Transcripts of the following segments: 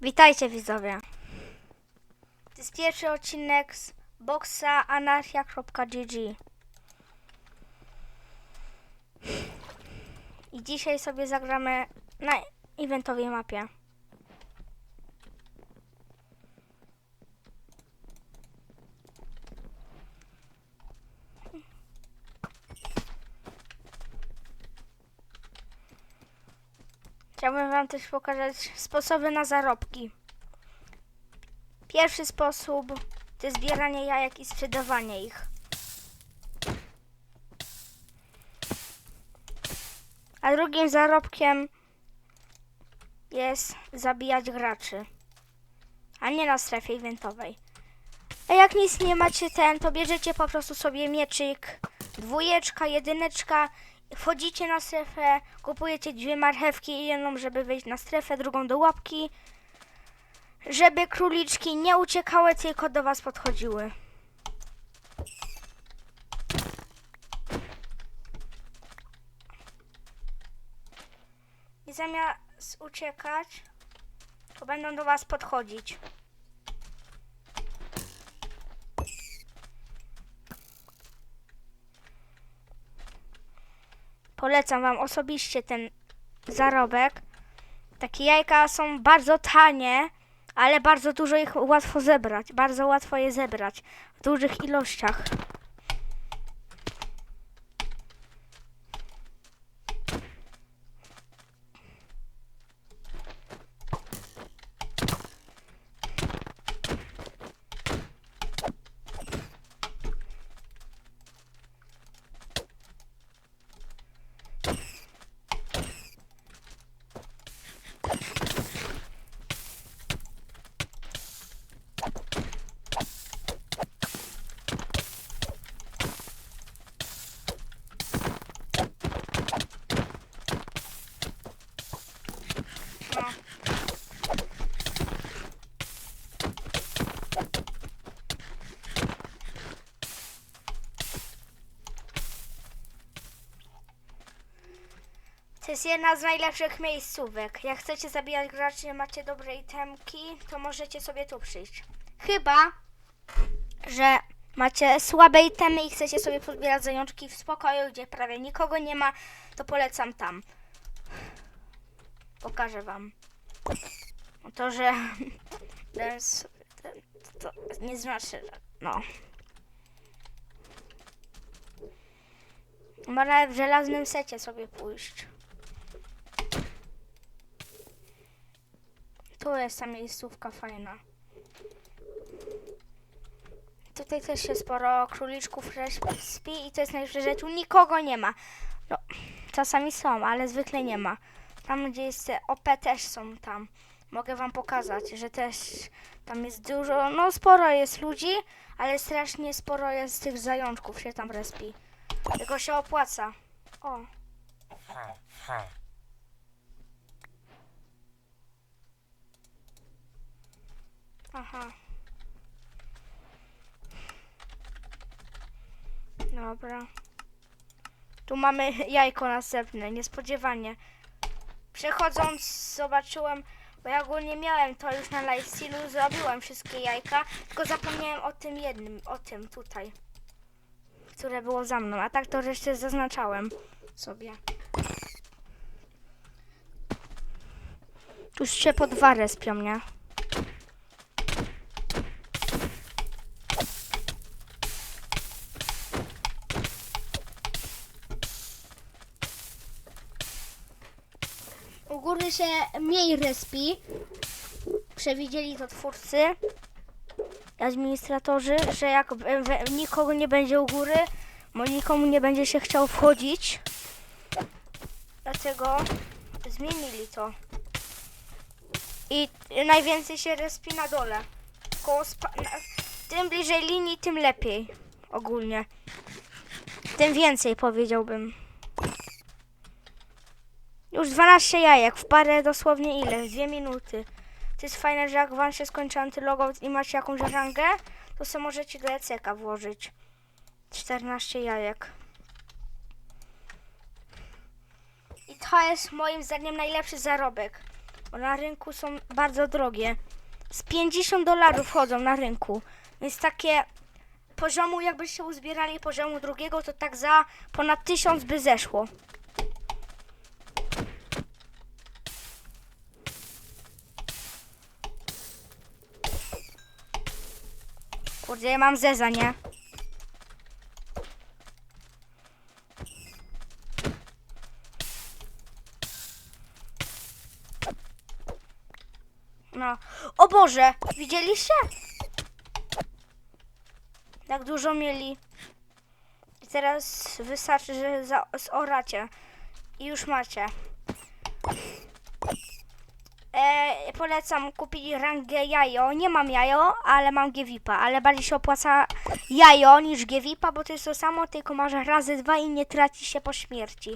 Witajcie widzowie. To jest pierwszy odcinek z boxaanarchia.gg I dzisiaj sobie zagramy na eventowej mapie. Chciałbym wam też pokazać sposoby na zarobki. Pierwszy sposób to zbieranie jajek i sprzedawanie ich. A drugim zarobkiem jest zabijać graczy. A nie na strefie eventowej. A jak nic nie macie ten, to bierzecie po prostu sobie mieczyk, dwójeczka, jedyneczka, wchodzicie na strefę, kupujecie dwie marchewki, jedną, żeby wejść na strefę, drugą do łapki, żeby króliczki nie uciekały, tylko do was podchodziły. I zamiast uciekać, to będą do was podchodzić. Polecam wam osobiście ten zarobek. Takie jajka są bardzo tanie, ale bardzo dużo ich łatwo zebrać. Bardzo łatwo je zebrać w dużych ilościach. No. To jest jedna z najlepszych miejscówek. Jak chcecie zabijać graczy, macie dobre itemki, to możecie sobie tu przyjść. Chyba, że macie słabe itemy i chcecie sobie pozbierać zajączki w spokoju, gdzie prawie nikogo nie ma, to polecam tam. Pokażę wam. To, że ten ten- to nie znaczy, że no. Można w żelaznym secie sobie pójść. Tu jest ta miejscówka fajna. Tutaj też się sporo króliczków śpi i to jest najlepsze, że tu nikogo nie ma. No, czasami są, ale zwykle nie ma. Tam, gdzie jest OP też są tam. Mogę wam pokazać, że też tam jest dużo, no sporo jest ludzi, ale strasznie sporo jest tych zajączków się tam respi. Tylko się opłaca. O. Aha. Dobra. Tu mamy jajko następne, niespodziewanie. Przechodząc zobaczyłem, bo ja ogólnie miałem to już na lifestylu, zrobiłem wszystkie jajka, tylko zapomniałem o tym jednym, o tym tutaj, które było za mną, a tak to resztę zaznaczałem sobie. Już się po dwa respią, nie? Się mniej respi. Przewidzieli to twórcy, administratorzy, że jak nikogo nie będzie u góry, bo nikomu nie będzie się chciał wchodzić. Dlatego zmienili to. I najwięcej się respi na dole. Koło tym bliżej linii, tym lepiej. Ogólnie. Tym więcej powiedziałbym. Już 12 jajek w parę dosłownie ile? Dwie minuty. To jest fajne, że jak wam się skończy antylogout i macie jakąś rangę, to sobie możecie do ECK włożyć. 14 jajek. I to jest moim zdaniem najlepszy zarobek. Bo na rynku są bardzo drogie. Z 50 dolarów chodzą na rynku. Więc takie poziomu, jakbyście uzbierali poziomu drugiego, to tak za ponad 1000 by zeszło. Kurde, ja mam zeza, nie? No. O Boże! Widzieliście? Jak dużo mieli. I teraz wystarczy, że za, zoracie. I już macie. E, polecam kupić rangę jajo. Nie mam jajo, ale mam Gewipa. Ale bardziej się opłaca jajo niż Gewipa, bo to jest to samo, tylko masz razy dwa i nie traci się po śmierci.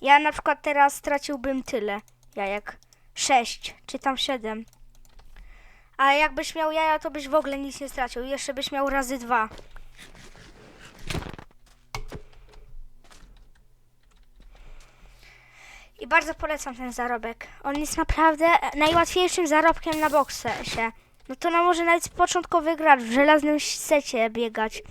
Ja na przykład teraz straciłbym tyle jajek. Sześć, czy tam siedem. A jakbyś miał jaja, to byś w ogóle nic nie stracił. Jeszcze byś miał razy dwa. I bardzo polecam ten zarobek. On jest naprawdę najłatwiejszym zarobkiem na boksesie. No to no może nawet początkowy gracz w żelaznym secie biegać.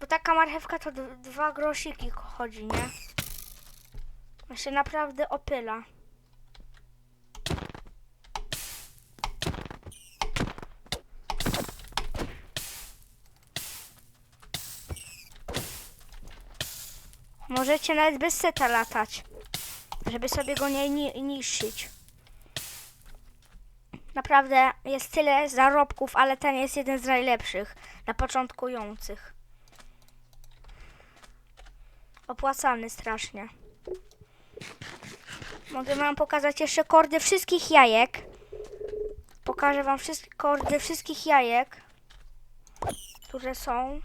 Bo taka marchewka to dwa grosiki chodzi, nie? On się naprawdę opyla. Możecie nawet bez seta latać, żeby sobie go nie ni- niszczyć. Naprawdę jest tyle zarobków, ale ten jest jeden z najlepszych dla początkujących. Opłacalny strasznie. Mogę wam pokazać jeszcze kordy wszystkich jajek. Pokażę wam wszystkie kordy wszystkich jajek, które są.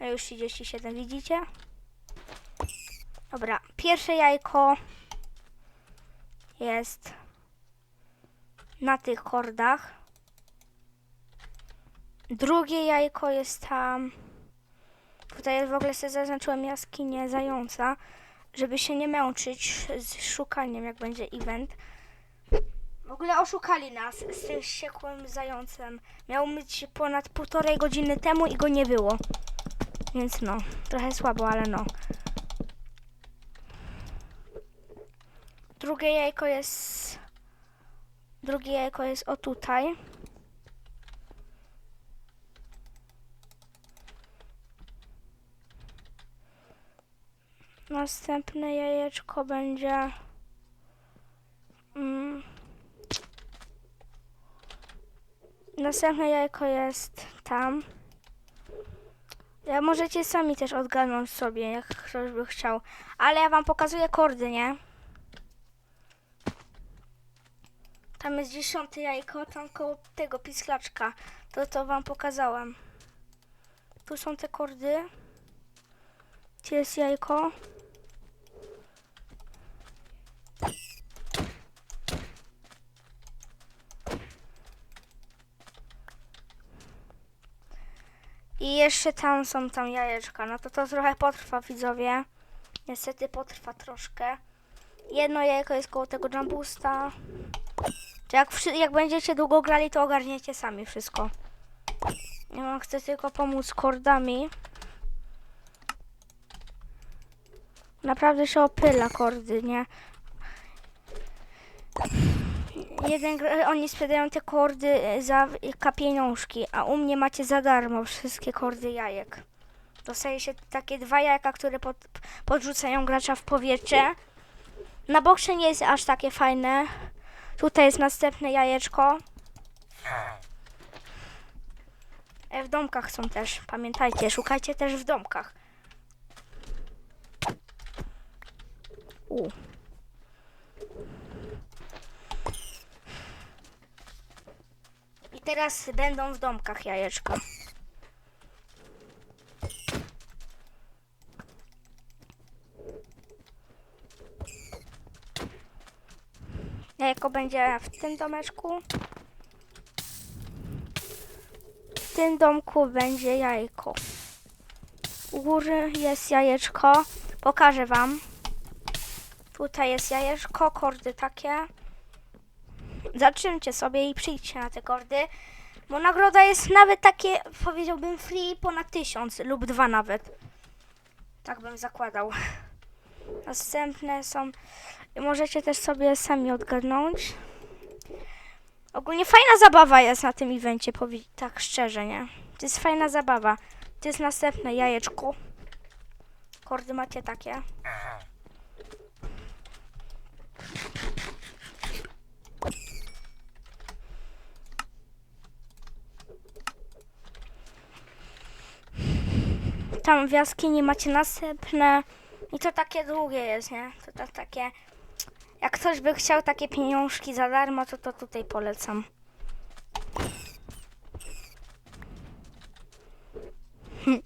No już 37, widzicie? Dobra, pierwsze jajko jest na tych kordach. Drugie jajko jest tam. Tutaj w ogóle sobie zaznaczyłem jaskinię zająca, żeby się nie męczyć z szukaniem, jak będzie event. W ogóle oszukali nas z tym wściekłym zającem. Miał być ponad półtorej godziny temu i go nie było. Więc no, trochę słabo, ale no. Drugie jajko jest. Drugie jajko jest o tutaj. Następne jajeczko będzie. Mm, następne jajko jest tam. Ja możecie sami też odgadnąć sobie, jak ktoś by chciał. Ale ja wam pokazuję kordy, nie? Tam jest dziesiąte jajko, tam koło tego pisklaczka. To to wam pokazałem. Tu są te kordy. Gdzie jest jajko? I jeszcze tam są tam jajeczka. No to to trochę potrwa, widzowie. Niestety potrwa troszkę. Jedno jajko jest koło tego jumbusta. To jak, jak będziecie długo grali, to ogarniecie sami wszystko. Ja wam chcę tylko pomóc kordami. Naprawdę się opyla kordy, nie? Jeden, oni sprzedają te kordy e, za k pieniążki, a u mnie macie za darmo wszystkie kordy jajek. Dostaje się takie dwa jajka, które pod, podrzucają gracza w powietrze. Na boksie nie jest aż takie fajne. Tutaj jest następne jajeczko. E, W domkach są też, pamiętajcie, szukajcie też w domkach. U. I teraz będą w domkach jajeczka. Jajko będzie w tym domeczku. W tym domku będzie jajko. U góry jest jajeczko. Pokażę wam. Tutaj jest jajeczko, kordy takie. Zatrzymcie sobie i przyjdźcie na te kordy. Bo nagroda jest nawet takie, powiedziałbym, free ponad tysiąc lub dwa nawet. Tak bym zakładał. Następne są. Możecie też sobie sami odgadnąć. Ogólnie fajna zabawa jest na tym evencie, tak szczerze, nie? To jest fajna zabawa. To jest następne jajeczko. Kordy macie takie. Tam w jaskini macie następne. I to takie długie jest, nie? To, to takie. Jak ktoś by chciał takie pieniążki za darmo, to to tutaj polecam. Hm.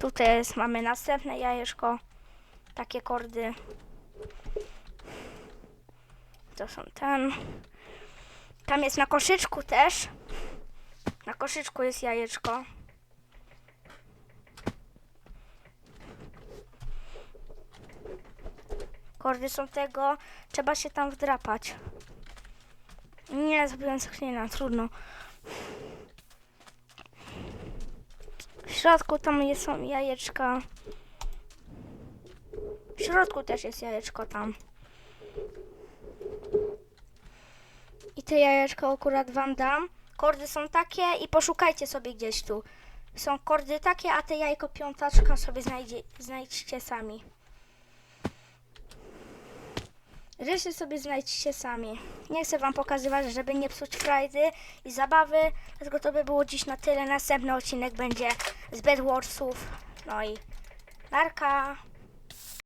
Tutaj jest, mamy następne jajeczko. Takie kordy. To są ten. Tam jest na koszyczku też. Na koszyczku jest jajeczko. Kordy są tego, trzeba się tam wdrapać. Nie, zrobiłem screena, trudno. W środku tam jest, są jajeczka. W środku też jest jajeczko tam. I te jajeczko akurat wam dam. Kordy są takie i poszukajcie sobie gdzieś tu. Są kordy takie, a te jajko piątaczka sobie znajdzie, znajdźcie sami. Rysy sobie znajdźcie sami. Nie chcę wam pokazywać, żeby nie psuć frajdy i zabawy, dlatego to by było dziś na tyle. Następny odcinek będzie z Bedwarsów. No i narka.